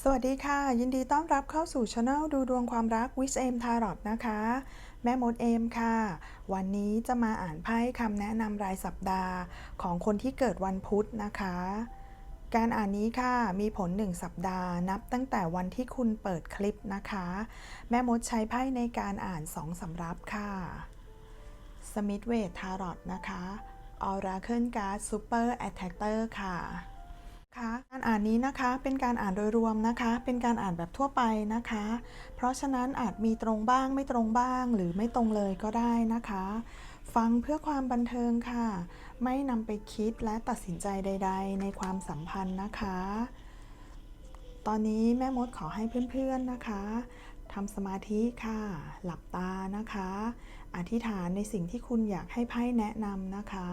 สวัสดีค่ะ ยินดีต้อนรับเข้าสู่ช anel ดูดวงความรัก with เอมทารอตนะคะ แม่มดเอมค่ะ วันนี้จะมาอ่านไพ่คำแนะนำรายสัปดาห์ของคนที่เกิดวันพุธนะคะ การอ่านนี้ค่ะมีผล 1 สัปดาห์ นับตั้งแต่วันที่คุณเปิดคลิปนะคะ แม่มดใช้ไพ่ในการอ่าน2สำรับค่ะสมิธเวททารอตนะคะ Oracle Card Super Attacker ค่ะ คะการอ่านนี้นะคะเป็นการอ่านโดยรวมนะคะ เป็นการอ่านแบบทั่วไปนะคะ เพราะฉะนั้นอาจมีตรงบ้างไม่ตรงบ้าง หรือไม่ตรงเลยก็ได้นะคะ ฟังเพื่อความบันเทิงค่ะ ไม่นำไปคิดและตัดสินใจใด ๆ ในความสัมพันธ์นะคะ ตอนนี้แม่มดขอให้เพื่อนๆนะคะทำสมาธิค่ะ หลับตานะคะ อธิษฐานในสิ่งที่คุณอยากให้ไพ่แนะนำนะคะ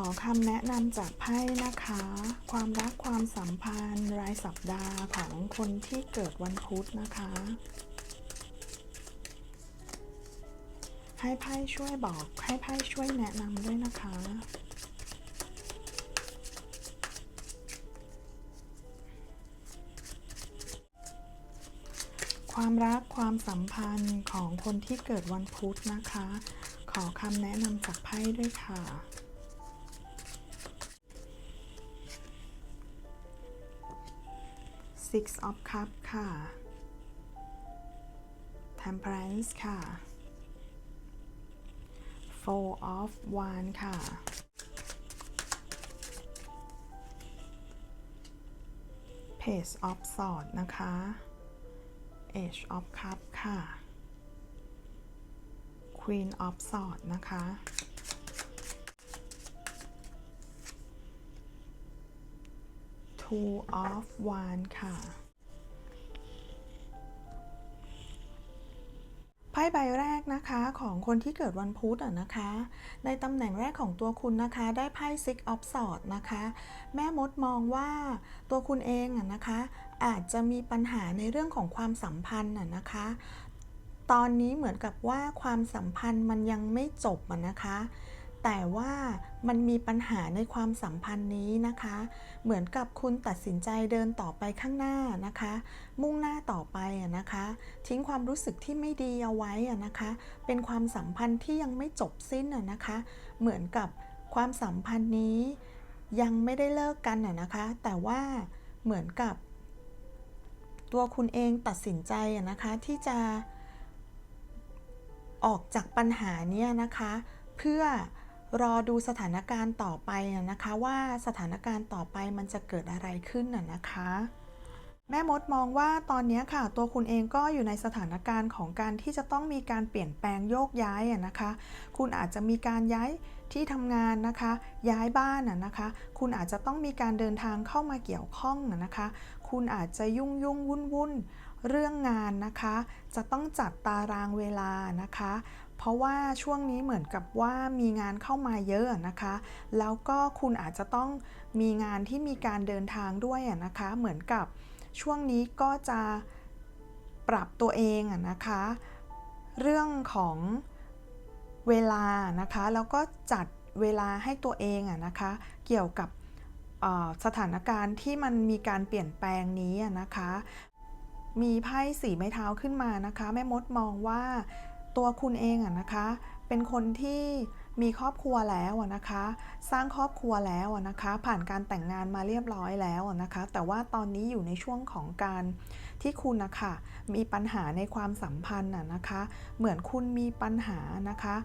อคำแนะนำจากไพ่นะคะ ความรักความสัมพันธ์ รายสัปดาห์ของคนที่เกิดวันพุธนะคะ ให้ไพ่ช่วยบอกให้ไพ่ช่วยแนะนำด้วยนะคะความรักความสัมพันธ์ของคนที่เกิดวันพุธนะคะ ขอคำแนะนำจากไพ่ด้วยค่ะ Six of Cup ค่ะ Temperance ค่ะ Four of Wand ค่ะ Page of Swords นะคะ Age of Cup ค่ะ Queen of Swords นะคะ Two of Wands ค่ะ ไพ่ใบแรกนะคะของคนที่เกิดวันพุธอะนะคะ ในตำแหน่งแรกของตัวคุณนะคะ ได้ไพ่ Six of Swords นะคะ แม่มดมองว่าตัวคุณเองอะนะคะ อาจจะมีปัญหาในเรื่องของความสัมพันธ์อะนะคะ ตอนนี้เหมือนกับว่าความสัมพันธ์มันยังไม่จบอะนะคะ แต่ว่ามันมีปัญหาในความสัมพันธ์นี้นะคะ เหมือนกับคุณตัดสินใจเดินต่อไปข้างหน้านะคะ มุ่งหน้าต่อไปนะคะ ทิ้งความรู้สึกที่ไม่ดีเอาไว้นะคะ เป็นความสัมพันธ์ที่ยังไม่จบสิ้นนะคะ เหมือนกับความสัมพันธ์นี้ยังไม่ได้เลิกกันนะคะ แต่ว่าเหมือนกับ ตัวคุณเองตัดสินใจนะคะที่จะออกจากปัญหานี้นะคะ เพื่อ รอดูสถานการณ์ต่อไปนะคะว่าสถานการณ์ต่อไปมันจะเกิดอะไรขึ้นน่ะนะคะ แม่มดมองว่าตอนนี้ค่ะ ตัวคุณเองก็อยู่ในสถานการณ์ของการที่จะต้องมีการเปลี่ยนแปลงโยกย้ายอะนะคะ คุณอาจจะมีการย้ายที่ทำงานนะคะ ย้ายบ้านอะนะคะ คุณอาจจะต้องมีการเดินทางเข้ามาเกี่ยวข้องอะนะคะ คุณอาจจะยุ่งยุ่งวุ่นวุ่นเรื่องงานนะคะ จะต้องจัดตารางเวลานะคะ เพราะว่าช่วงนี้เหมือนกับว่ามีงานเข้ามาเยอะนะคะ แล้วก็คุณอาจจะต้องมีงานที่มีการเดินทางด้วยอะนะคะ เหมือนกับช่วงนี้ก็จะปรับตัวเองอะนะคะ เรื่องของเวลานะคะ แล้วก็จัดเวลาให้ตัวเองอะนะคะ เกี่ยวกับสถานการณ์ที่มันมีการเปลี่ยนแปลงนี้อะนะคะ มีไพ่สีไม้เท้าขึ้นมานะคะ แม่มดมองว่า ตัวคุณเองอะนะคะ เป็นคนที่มีครอบครัวแล้วนะคะ สร้างครอบครัวแล้วนะคะ ผ่านการแต่งงานมาเรียบร้อยแล้วนะคะ แต่ว่าตอนนี้อยู่ในช่วงของการที่คุณนะคะมีปัญหาในความสัมพันธ์อะนะคะ เหมือนคุณมีปัญหานะคะ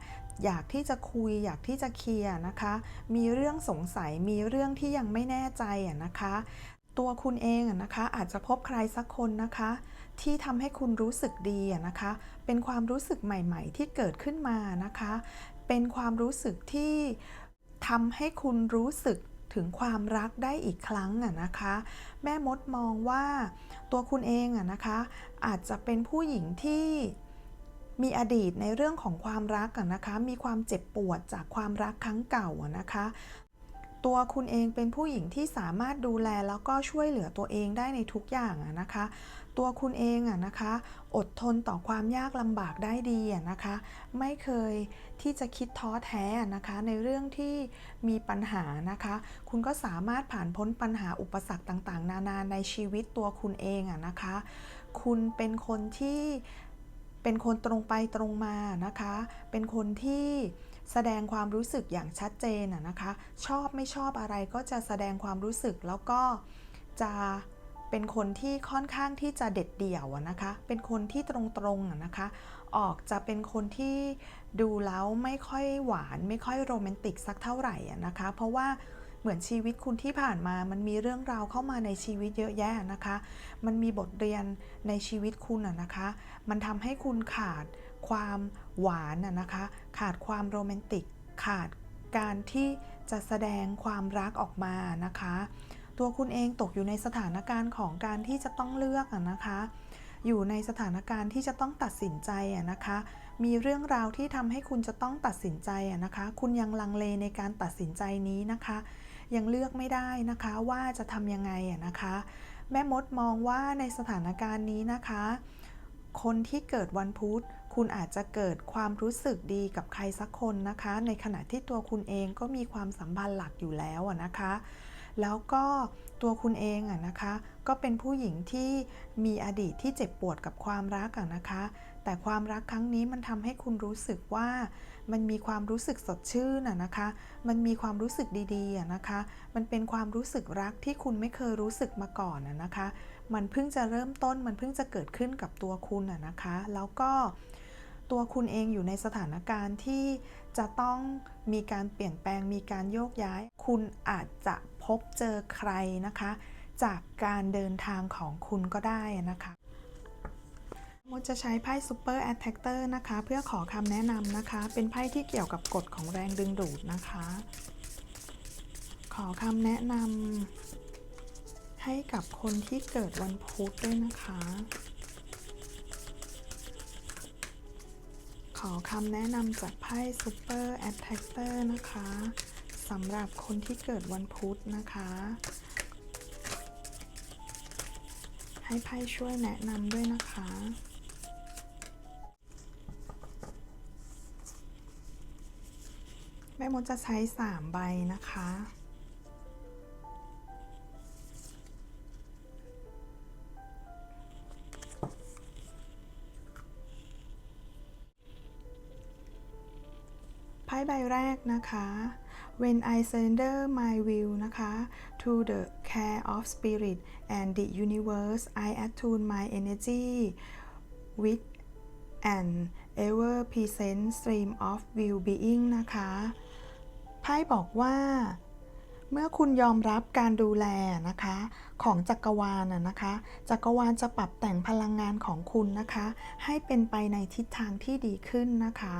อยากที่จะคุย อยากที่จะเคลียร์นะคะ มีเรื่องสงสัยมีเรื่องที่ยังไม่แน่ใจอะนะคะ ตัวคุณเองอะนะคะอาจจะพบใครสักคนนะคะ ที่ทำให้คุณรู้สึกดีอะนะคะ เป็นความรู้สึกใหม่ๆ ที่เกิดขึ้นมานะคะ เป็นความรู้สึกที่ทำให้คุณรู้สึกถึงความรักได้อีกครั้งอะนะคะ แม่มดมองว่าตัวคุณเองอะนะคะ อาจจะเป็นผู้หญิงที่มีอดีตในเรื่องของความรักอะนะคะ มีความเจ็บปวดจากความรักครั้งเก่าอะนะคะ ตัวคุณเองเป็นผู้หญิงที่สามารถดูแลแล้วก็ช่วยเหลือตัวเองได้ในทุกอย่างอะนะคะ ตัวคุณเองอะนะคะ อดทนต่อความยากลำบากได้ดีอะนะคะ ไม่เคยที่จะคิดท้อแท้อะนะคะ ในเรื่องที่มีปัญหานะคะ คุณก็สามารถผ่านพ้นปัญหาอุปสรรคต่างๆ นานาในชีวิตตัวคุณเองอะนะคะ คุณเป็นคนที่เป็นคนตรงไปตรงมานะคะ เป็นคนที่ แสดงความรู้สึกอย่างชัดเจนนะคะ ชอบไม่ชอบอะไรก็จะแสดงความรู้สึกแล้วก็จะเป็นคนที่ค่อนข้างที่จะเด็ดเดี่ยวนะคะ เป็นคนที่ตรงๆอะนะคะ ออกจะเป็นคนที่ดูแล้วไม่ค่อยหวาน ไม่ค่อยโรแมนติกสักเท่าไหร่นะคะ เพราะว่าเหมือนชีวิตคุณที่ผ่านมามันมีเรื่องราวเข้ามาในชีวิตเยอะแยะนะคะ มันมีบทเรียนในชีวิตคุณอะนะคะ มันทำให้คุณขาด ความหวานอะนะคะ ขาดความโรแมนติก ขาดการที่จะแสดงความรักออกมานะคะ ตัวคุณเองตกอยู่ในสถานการณ์ของการที่จะต้องเลือกอะนะคะ อยู่ในสถานการณ์ที่จะต้องตัดสินใจอะนะคะ มีเรื่องราวที่ทำให้คุณจะต้องตัดสินใจอะนะคะ คุณยังลังเลในการตัดสินใจนี้นะคะ ยังเลือกไม่ได้นะคะว่าจะทำยังไงอะนะคะ แม่มดมองว่าในสถานการณ์นี้นะคะ คนที่เกิดวันพุธ คุณอาจจะเกิดความรู้สึกดีกับใครสักคนนะคะ ในขณะที่ตัวคุณเองก็มีความสัมพันธ์หลักอยู่แล้วนะคะ แล้วก็ตัวคุณเองอะนะคะ ก็เป็นผู้หญิงที่มีอดีตที่เจ็บปวดกับความรักอะนะคะ แต่ความรักครั้งนี้มันทำให้คุณรู้สึกว่ามันมีความรู้สึกสดชื่นอะนะคะ มันมีความรู้สึกดีๆอะนะคะ มันเป็นความรู้สึกรักที่คุณไม่เคยรู้สึกมาก่อนอะนะคะ มันเพิ่งจะเริ่มต้นมันเพิ่งจะเกิดขึ้นกับตัวคุณอะนะคะ แล้วก็ ตัวคุณเองอยู่ในสถานการณ์ที่จะต้องมีการเปลี่ยนแปลงมีการโยกย้าย คุณอาจจะพบเจอใครนะคะ จากการเดินทางของคุณก็ได้นะคะมดจะใช้ไพ่ Super Attractor นะคะ เพื่อขอคำแนะนำนะคะ เป็นไพ่ที่เกี่ยวกับกฎของแรงดึงดูดนะคะ ขอคำแนะนำให้กับคนที่เกิดวันพุธด้วยนะคะ ขอคำแนะนำจากไพ่ Super Attractor นะคะสำหรับคนที่เกิดวันพุธนะคะ ให้ไพ่ช่วยแนะนำด้วยนะคะ แม่มดจะใช้ 3 ใบนะคะ ใบแรกนะคะ When I surrender my will นะคะ to the care of spirit and the universe I attune my energy with an ever present stream of will being นะคะไพ่บอกว่าเมื่อคุณยอมรับการดูแลนะคะของจักรวาลนะนะคะ จักรวาลจะปรับแต่งพลังงานของคุณนะคะ ให้เป็นไปในทิศทางที่ดีขึ้นนะคะ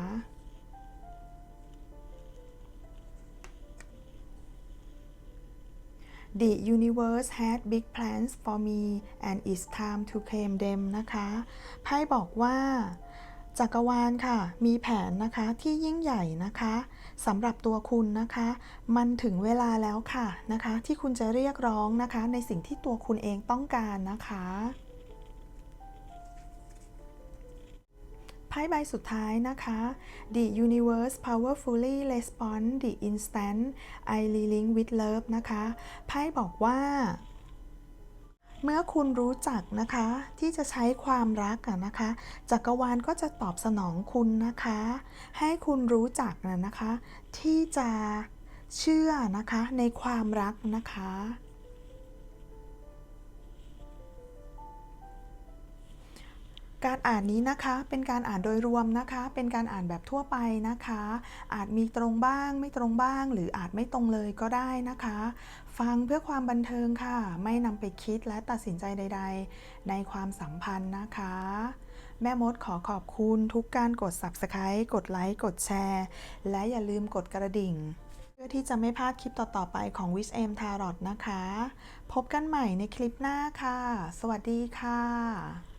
The universe had big plans for me and it's time to claim them นะคะ ไพ่บอกว่า จักรวาลค่ะ มีแผนนะคะที่ยิ่งใหญ่นะคะสำหรับตัวคุณนะคะ มันถึงเวลาแล้วค่ะนะคะ ที่คุณจะเรียกร้องนะคะ ในสิ่งที่ตัวคุณเองต้องการนะคะ ไพ่ใบสุดท้ายนะคะ The universe powerfully respond the instant I link with love นะคะ ไพ่บอกว่าเมื่อคุณรู้จักนะคะที่จะใช้ความรักอะนะคะจักรวาลก็จะตอบสนองคุณนะคะ ให้คุณรู้จักนะนะคะ ที่จะเชื่อนะคะในความรักนะคะ การอ่านนี้นะคะเป็นการอ่านโดยรวมนะคะ เป็นการอ่านแบบทั่วไปนะคะ อาจมีตรงบ้างไม่ตรงบ้าง หรืออาจไม่ตรงเลยก็ได้นะคะ ฟังเพื่อความบันเทิงค่ะ ไม่นำไปคิดและตัดสินใจใด ๆ ในความสัมพันธ์นะคะ แม่มดขอขอบคุณทุกการกด Subscribe กดไลค์กดแชร์ และอย่าลืมกดกระดิ่งเพื่อที่จะไม่พลาดคลิปต่อ ๆ ไปของ Wish M Tarot นะคะ พบกันใหม่ในคลิปหน้าค่ะ สวัสดีค่ะ